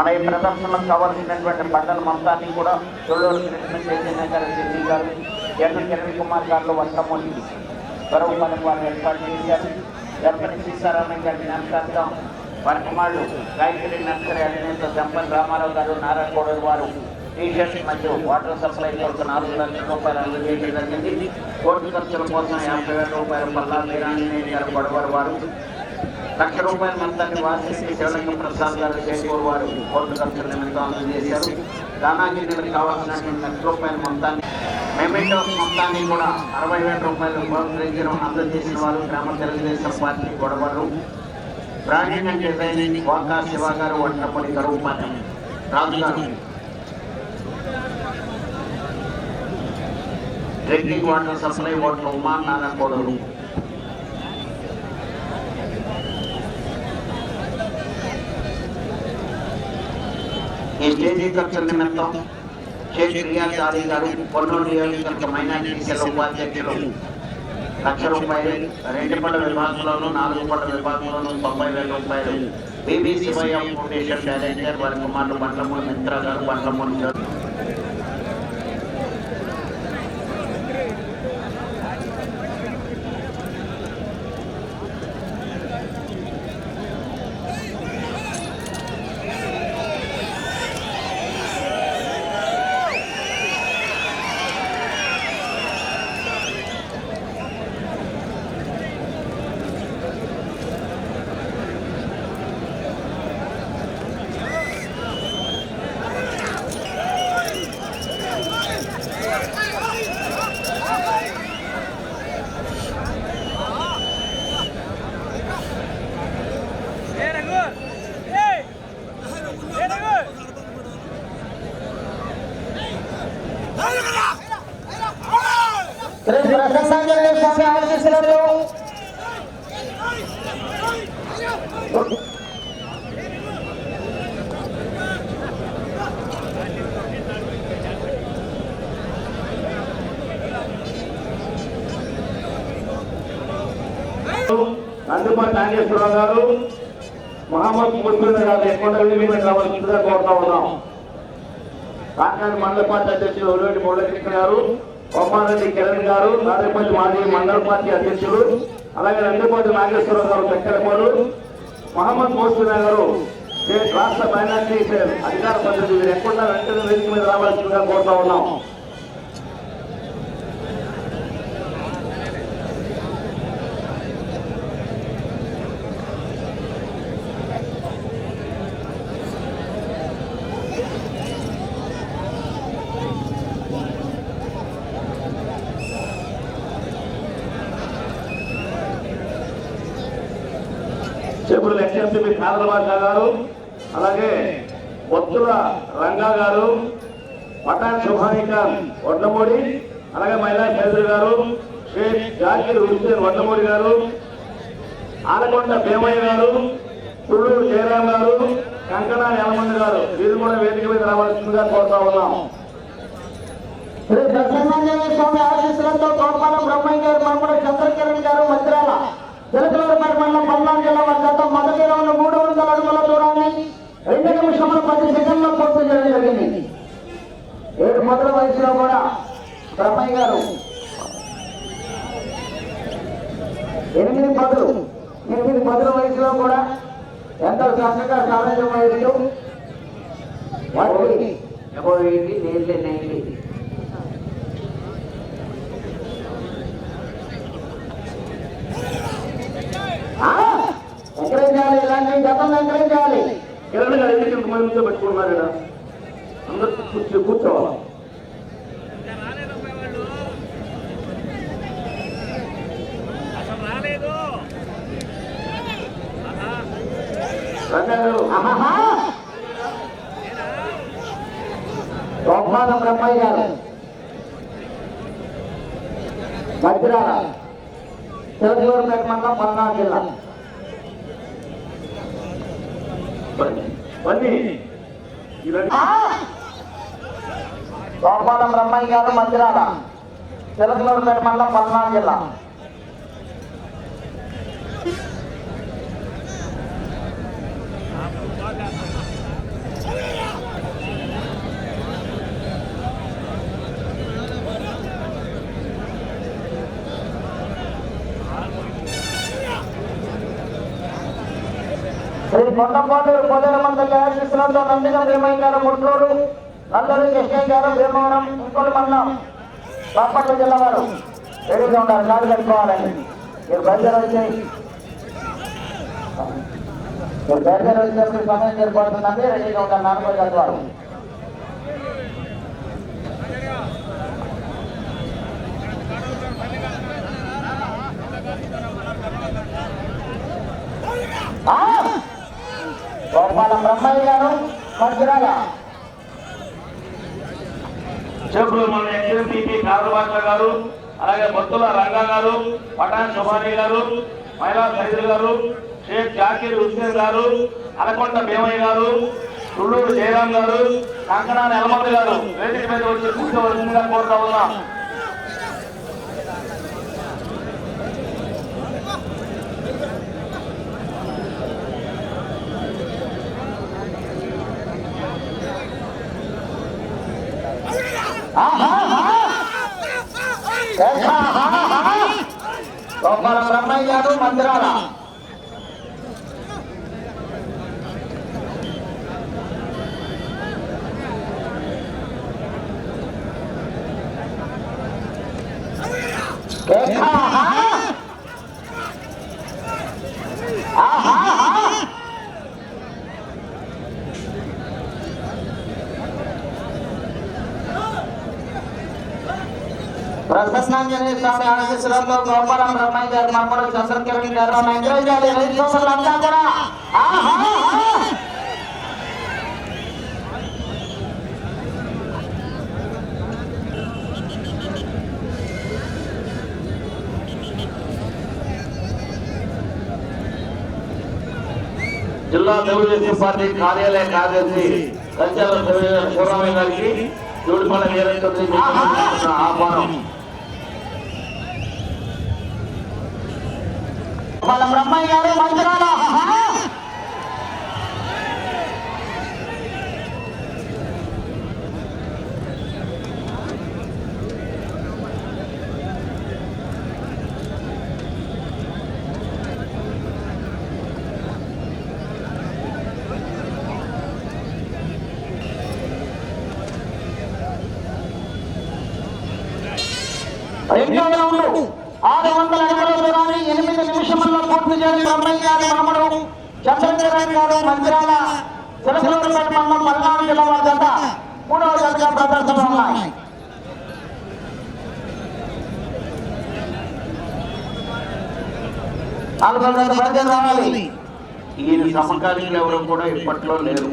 మన ఈ ప్రదర్శనకు కావాల్సినటువంటి బండల మొత్తాన్ని కూడా చోళూరు కృష్ణ చైతన్య గారు సిద్ధి గారు. ఎన్ కిరణ్ కుమార్ గారు వర్షమూర్తి పదం వారు ఏర్పాటు చేశారు. ఎర్పని సీతారామయ్య గారి జ్ఞాపకార్థం వారి కుమారుడు గాయత్రి నర్సరీ అధినేత దంపతి రామారావు గారు నారాయణ కోడలు వారు టీషర్ట్స్ మరియు వాటర్ సప్లై కొరకు నాలుగు లక్షల రూపాయలు అందజేయడం జరిగింది. కోర్టు ఖర్చుల కోసం యాభై వేల రూపాయల పల్లా వీరాంజనేయ గారు గొడవరు వారు లక్ష రూపాయల మంతాన్ని వాసిసి శివలింగం ప్రసాద్ గారు జైపూర్ వారు కోర్టు ఖర్చుల నిమిత్తం అందజేశారు దానాగిరికి కావాల్సినటువంటి లక్ష రూపాయల మొత్తాన్ని మెమెంటోస్ మొత్తాన్ని కూడా అరవై వేల రూపాయలు ప్రోత్సహించడం అందజేసిన వారు గ్రామ Telugu Desam party గొడవరు branding and designing Vaka Siva garu వంటపడి Karuvupalem Raju garu. Drinking water supply water Uma నారాయణగౌడరు ఈ స్టేజీ ఖర్చుల నిమిత్తం షేక్ రియాజ్ అలీ గారు పొన్నూరు నియోజకవర్గ మైనార్టీ సెల్ ఉపాధ్యక్షులు లక్ష రూపాయలు రెండు పళ్ళ విభాగంలోనూ నాలుగు పళ్ళ విభాగంలోనూ తొంభై వేల రూపాయలు. బీబీసీ వైఎం ఫౌండేషన్ డైరెక్టర్ వారి కుమారుడు బండ్లమూడి మిత్ర గారు బండ్లమూడి నందిపల్లి నాగేశ్వరరావు గారు మహమ్మద్ ముస్లిం గారు ఎక్కువ మీద రావాల్సిందిగా కోరుతా ఉన్నాం. కాకినాడ మండల పార్టీ అధ్యక్షులు ఒలివెట్టి మురళీకృష్ణ గారు బొమ్మారెడ్డి కిరణ్ గారు నారేపల్లి మాజీ మండల పార్టీ అధ్యక్షులు అలాగే నందిపల్లి నాగేశ్వరరావు గారు చక్కెరపాడు మహమ్మద్ మోస్లిం గారు రాష్ట్ర ఫైనాన్స్ అధికార పద్ధతి మీరు ఎక్కడ వెంటనే వేదిక మీద రావాల్సిందిగా కోరుతా ఉన్నాం. చెప్పుడు ఎక్స్ఎంసీ కాదలబాష గారు అలాగే ఒత్తుల రంగా గారు పటాన్ శుభానికాన్ వడ్లమూడి అలాగే మహిళా చౌదరి గారు షేక్ జాకీర్ హుస్సేన్ వడ్లమూడి గారు ఆలకొండ భీమయ్య గారు తుళ్ళూరు జయరాం గారు కంకణ యలమంది గారు వీరు కూడా వేదిక మీద రావాల్సిందిగా కోరుతా ఉన్నాం. శ్రీ ప్రసన్నాంజనేయ స్వామి ఆశీస్సులతో కోపాలం బ్రహ్మయ్య గారు మమ్మల్ని చంద్రకిరణ్ గారు మంత్రాల తెలుగులూరుపేట మండలం పల్నాడు జిల్లా వద్ద మొదటి రౌండ్ మూడు వందల అడుగుల దూరాన్ని రెండు నిమిషముల పది సెకండ్లో పూర్తి చేయడం జరిగింది. ఏడు మొదల వయసులో కూడా బ్రహ్మయ్య గారు ఎనిమిది పదులు ఎనిమిది పదుల వయసులో కూడా ఎంతో చక్కగా సాధించమయ్యారు వహిస్తూ వారికి ఎబో ఎయిటీ నేర్లే నైన్టీ ఆ, ఎంకరేజ్ చేయాలి గతంలో ఎంకరేజ్ చేయాలి. గారు ఎందుకు ఇంతమంది నుంచో పెట్టుకున్నారు ఇక్కడ అందరూ కూర్చో కూర్చోవాలి. గోపాల బ్రహ్మయ్య గారు. మధ్యరాల తెలుగుపేట మండలం పల్నాడు జిల్లా. ఇవన్నీ. ఆ! గోపాలం బ్రహ్మయ్య గారు మధ్యరాల తెలుగుపేట మండలం పల్నాడు జిల్లా. శ్రీ కొండపాటూరు పొదల మండలి ఆశీస్సులతో నందిగం భీమయ్య గారు ముట్లూరు నల్లూరు కృష్ణయ్య గారు భీమవరం ఇంకోటి మండలం బాపట్ల జిల్లా వారు. రెడీగా ఉండాలి కాదు కట్టుకోవాలని మీరు బయలుదేరి వచ్చాయి మీరు బయలుదేరి వచ్చేసరికి సమయం సరిపడుతుందండి రెడీగా ఉండాలి నాన్నగారు గారి బ్రహ్మయ్య గారు మంచిరాల చెప్పులు మన ఎక్స్ఎంపీపీ కారుబాట్ల గారు అలాగే బొత్తుల రంగా గారు పటాన్ సుబాని గారు మహిళా సైదులు గారు షేక్ జాకీర్ హుస్సేన్ గారు అలకొండ భీమయ్య గారు తుళ్ళూరు జయరాం గారు కంకణాల ఎలమంది గారు వేదిక మీద వచ్చి కూర్చోవలసిందిగా కోరుతా ఉన్నాం. గోపాల బ్రహ్మయ్య గారు మందిరాల. ప్రసన్నాంజనేయ స్వామి ఆశీస్సులతో గోపాలం బ్రహ్మయ్య గారు మమ్మల్ని చంద్రకిరణ్ గారు ఎంకరేజ్ రైతు సోదరులంతా కూడా ఆహా, ఆహా. జిల్లా తెలుగుదేశం పార్టీ కార్యాలయ కార్యదర్శి కంచాల శివరామయ్య గారికి జోడిపల్ల వీరంతో ఆహ్వానం వాళ్ళ బ్రహ్మయ్య గారు మందిరాల ఆహా. రెండో రౌండ్ ఆరు వందల అడుగుల దూరాన్ని ఎనిమిది నిమిషంలో పూర్తి చేసి బ్రహ్మయ్య గారి మనమడు చంద్రకిరణ్ గారు మందిరాల సిలసిలూరుపేట మండలం పల్నాడు జిల్లా వారి జత మూడవ జతగా ప్రదర్శన ఉన్నాయి. నాలుగో జత బయలుదేరి రావాలి. ఈయన సమకాలీనులు ఎవరు కూడా ఇప్పట్లో లేరు.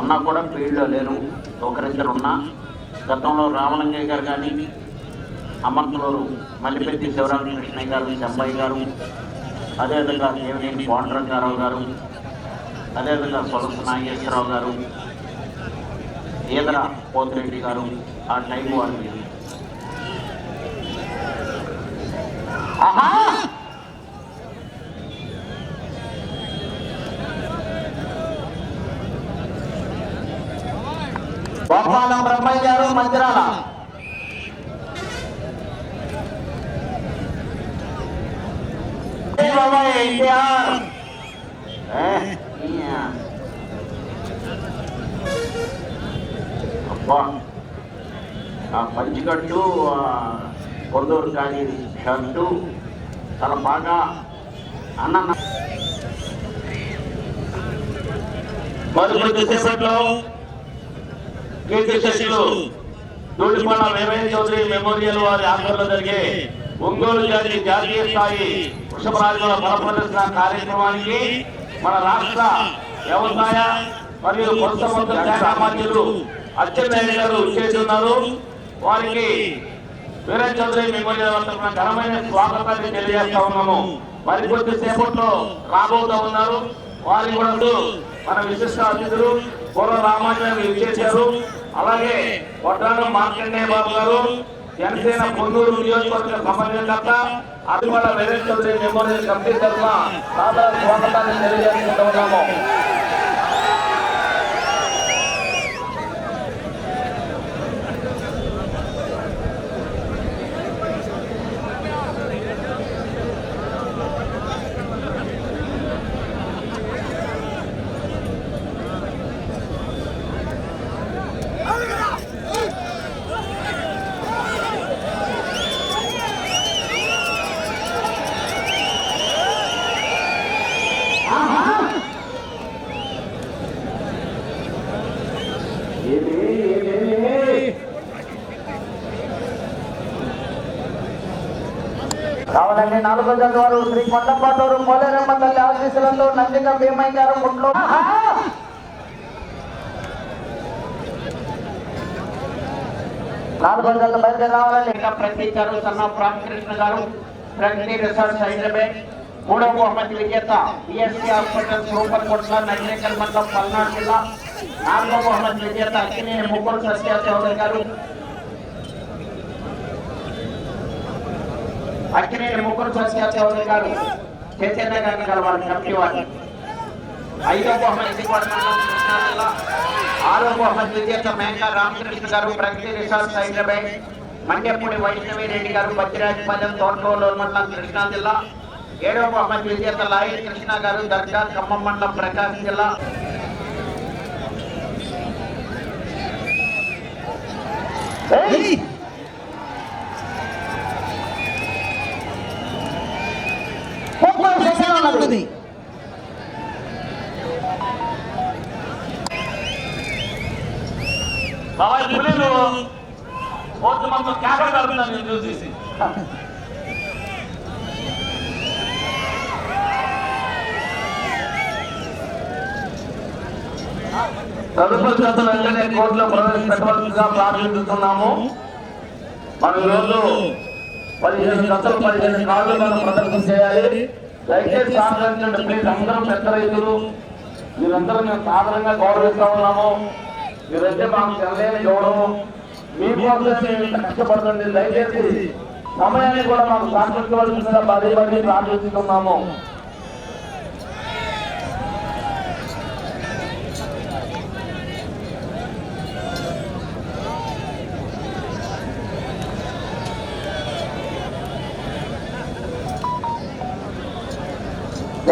ఉన్నా కూడా ఫీల్డ్లో లేరు. ఒకరిద్దరు ఉన్నా గతంలో రామలింగయ్య గారు కానీ అమర్తలూరు మల్లిపెట్టి శివరామకృష్ణయ్య గారు చెంబయ్య గారు అదేవిధంగా దేవినేని పాండురంగారావు గారు అదేవిధంగా సొలస నాగేశ్వరరావు గారు ఈదర పోతిరెడ్డి గారు ఆ టైం వాళ్ళు. ఆహా! గోపాలం బ్రహ్మయ్య గారు మందిరాల. ఏ బాబాయ్ ఎన్టీఆర్ అబ్బా ఆ పంచికట్టు ఆ కొందూరు కానీ షర్టు చాలా బాగా అన్న మరికొద్ది సేపట్లో కీర్తి దూడిపల్ల వేమయ్య చౌదరి మెమోరియల్ వారి ఆధ్వర్యంలో జరిగే ఒంగోలు జాతి జాతీయ స్థాయి వృషభరాజుల బల కార్యక్రమానికి మన రాష్ట్ర వ్యవసాయ మరియు పశుసంవర్ధక శాఖ మంత్రులు అచ్చెన్నాయుడు గారు చేసి ఉన్నారు వారికి వీరేన్ చౌదరి మిమ్మల్ని ఘనమైన స్వాగతాన్ని తెలియజేస్తా ఉన్నాము. మరికొద్ది సేపట్లో రాబోతా ఉన్నారు. వారి కూడా మన విశిష్ట అతిథులు పూర్వ రామాచార్య విచ్చేశారు. అలాగే వడ్డానం మార్కండేయ బాబు గారు జనసేన పొందూరు నియోజకవర్గ సంబంధించిన అదిమల వీరయ్య చౌదరి మెమోరియల్ కమిటీ తరఫున సాధారణ స్వాగతాన్ని తెలియజేసుకుంటూ ఉన్నాము. రావాలండి నాలుగో జత వారు శ్రీ కొండపాటూరు పోలేరమ్మ తల్లి ఆశీస్సులతో నందిగా భీమయ్య గారు గుంట్లో నాలుగో జత బయలుదేరి రావాలండి. ఇంకా ప్రతిచారు సన్న రామకృష్ణ గారు ప్రగతి రిసార్ట్స్ హైదరాబాద్. మూడవ బహుమతి విజేత ఈఎస్పీ హాస్పిటల్ సూపర్ కోట్ల నగరేకల్ మండలం పల్నాడు జిల్లా. నాలుగవ బహుమతి విజేత అక్కినేని ముగ్గురు సత్య చౌదరి గారు. అక్కినేని ముగ్గురు సత్య చౌదరి గారు చైతన్య గారిని కలవాలి కమిటీ వారిని. ఐదో బహుమతి కృష్ణా జిల్లా ఆరో బహుమతి విజేత మేక రామకృష్ణ గారు ప్రగతి రిసార్ట్స్ హైదరాబాద్. మండ్యపూడి వైష్ణవి రెడ్డి గారు బద్రిరాజపాలెం తోటకోలు మండలం కృష్ణా జిల్లా ఏడవ బహుమతి విజేత లాయి కృష్ణ గారు దర్గా ఖమ్మం మండలం ప్రకాశం జిల్లా. ఏయ్! తదుపరి జత వెంటనే కోర్టులో ప్రవేశపెట్టవలసిందిగా ప్రార్థిస్తున్నాము మనం ఈరోజు పదిహేను జతలు పదిహేను కాళ్ళు మనం ప్రదర్శన చేయాలి. దయచేసి సహకరించండి ప్లీజ్ అందరం పెద్ద రైతులు. మీరందరూ మేము సాధారణంగా గౌరవిస్తా ఉన్నాము. మీరంటే మాకు తెల్లని గౌరవం. మీకోసమే మేము కష్టపడుతుంది దయచేసి సమయాన్ని కూడా మాకు సహకరించవలసిందిగా పదే పదే ప్రార్థిస్తున్నాము.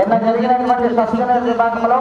నిన్న జరిగినటువంటి సస్పెన్స్ విభాగంలో